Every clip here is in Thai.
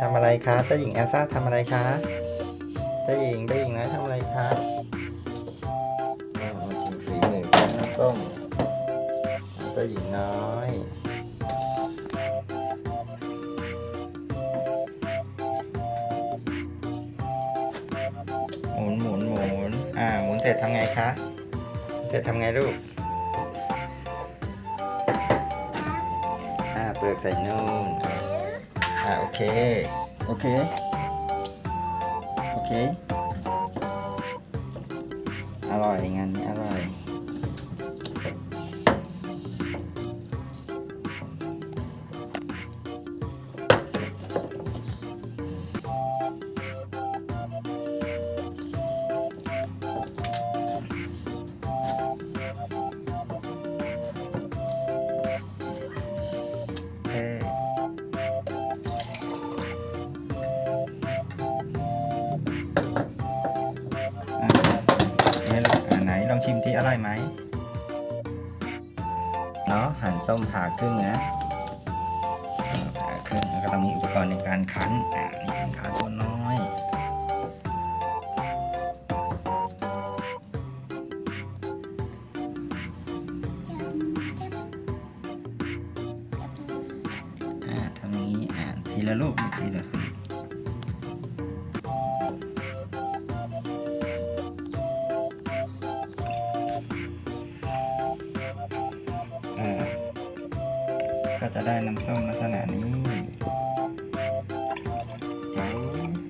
ทำอะไรคะเจ้าหญิงเอลซ่าทำอะไรคะเจ้าหญิงเจ้าหญิงน้อยทำอะไรคะอ่ามาชิมฝีมือของน้ำส้มเจ้าหญิงน้อยหมุนหมุนหมุนอ่าหมุนเสร็จทำไงคะเสร็จทำไงลูกอ่าเปลือกใส่นู่น อ่าโอเค โอเค โอเค อร่อยงานนี้อร่อย ชิมที่อร่อยไหมเนาะหั่นส้มผ่าครึ่งนะผ่าครึ่งแล้วก็ต้องมีอุปกรณ์ในการคั้นอ่านี่เป็นขาตัวน้อยอ่าทำนี้อ่าทีละลูกทีละสิ ก็จะได้น้ำส้มลักษณะนี้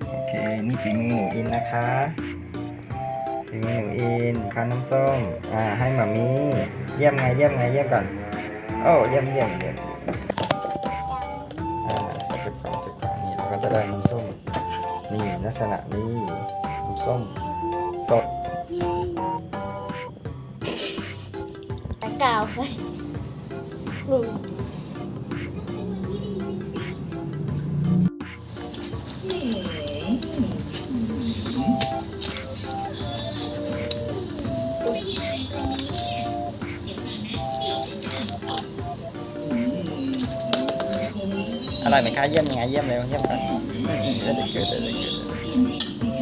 โอเค นี่ฝีมือหนูอินนะคะฝีมือหนูอินคั้นน้ำส้ม อ่า ให้หมามีเยี่ยมไง เยี่ยมไง เยี่ยมก่อน โอ้เยี่ยมเยี่ยมเยี่ยมอ่าเก็บของเก็บของนี่เราก็จะได้น้ำส้ม นี่ลักษณะนี้น้ำส้มสดตะกาวไปหนึ่ง อร่อยไหมคะเยี่ยมยังไงเยี่ยมเลยเยี่ยมก่อนจะได้เกิดจะได้เกิด